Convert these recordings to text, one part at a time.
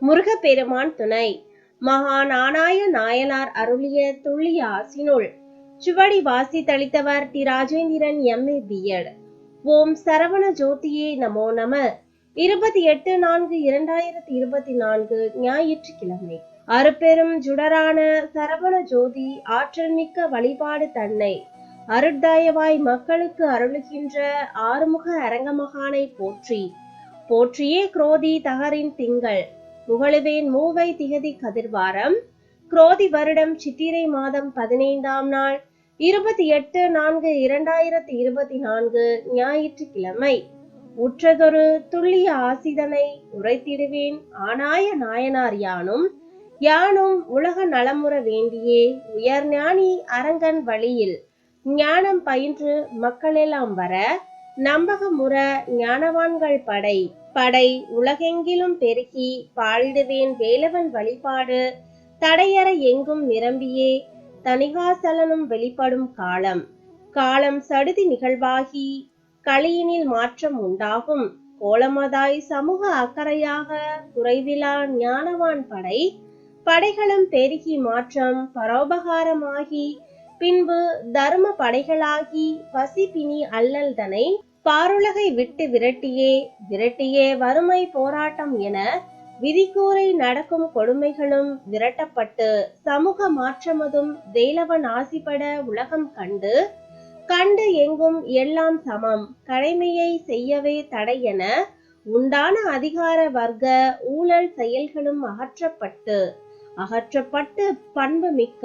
முருகப்பெருமான் துணை. மகா நாணாய நாயனார் அருளிய துள்ளிய ஆசினுள். சுவடி வாசி தளித்தவர் T Rajendran MA B Ed ஓம் சரவண ஜோதியே நமோ நம. இருபத்தி எட்டு நான்கு இரண்டாயிரத்தி இருபத்தி நான்கு ஞாயிற்றுக்கிழமை. அருப்பெரும் ஜுடரான சரவண ஜோதி ஆற்றல் மிக்க வழிபாடு தன்னை. அருட்தாயவாய் மக்களுக்கு அருளுகின்ற ஆறுமுக அரங்கமகானை போற்றி. போற்றியே குரோதி தகரின் திங்கள். புகழுவேன் மூவை திகதி கதிர்வாரம். குரோதி வருடம் சித்திரை மாதம் பதினைந்தாம் நாள். இருபத்தி எட்டு நான்கு இரண்டாயிரத்தி இருபத்தி நான்கு ஞாயிற்றுக்கிழமை. உற்றதொரு துல்லிய ஆசிதனை உரைத்திடுவேன். ஆனாய நாயனார் யானும் யானும் உலக நலமுற வேண்டியே உயர்ஞானி அரங்கன் வழியில் ஞானம் பயின்று மக்களெல்லாம் வர நம்பகமுற ஞானவான்கள் படை படை உலகெங்கிலும் பெருகி பாழிடுவேன் வேலவன் வழிபாடு தடையற எங்கும் நிரம்பியே தணிகாசலனும் வெளிப்படும் காலம். காலம் சடுதி நிகழ்வாகி களியினில் மாற்றம் உண்டாகும். கோலமதாய் சமூக அக்கறையாக குறைவிலா ஞானவான் படை படைகளும் பெருகி மாற்றம் பரோபகாரமாகி பின்பு தர்ம படைகளாகி பசிபினி அல்லல்தனை பாருலகை விட்டு விரட்டியே விரட்டியே வறுமை போராட்டம் என விதிக்கூரை நடக்கும் கொடுமைகளும் விரட்டப்பட்டு சமூக மாற்றமதும் வேலவன் ஆசிப்பட உலகம் கண்டு கண்டு எங்கும் எல்லாம் சமம் கடமையை செய்யவே தடை என உண்டான அதிகார வர்க்க ஊழல் செயல்களும் அகற்றப்பட்டு அகற்றப்பட்டு பண்பு மிக்க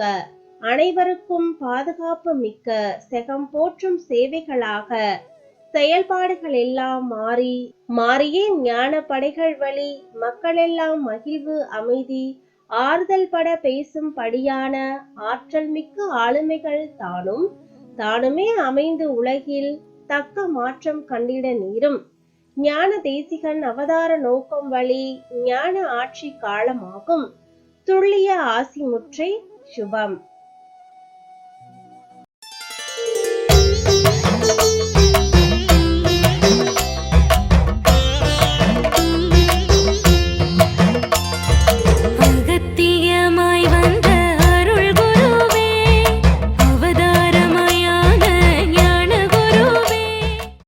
அனைவருக்கும் பாதுகாப்பு மிக்க செகம் போற்றும் சேவைகளாக செயல்பாடுகள் எல்லாம் மாறி மாறியே ஞான படைகள் வழி மக்களெல்லாம் மகிழ்வு அமைதி ஆறுதல் பட பேசும் படியான ஆற்றல் மிக்க ஆளுமைகள் தானும் தானுமே அமைந்து உலகில் தக்க மாற்றம் கண்டிட நேரும். ஞான தேசிகன் அவதார நோக்கம் வழி ஞான ஆட்சி காலமாகும். துள்ளிய ஆசி முற்றை சுபம்.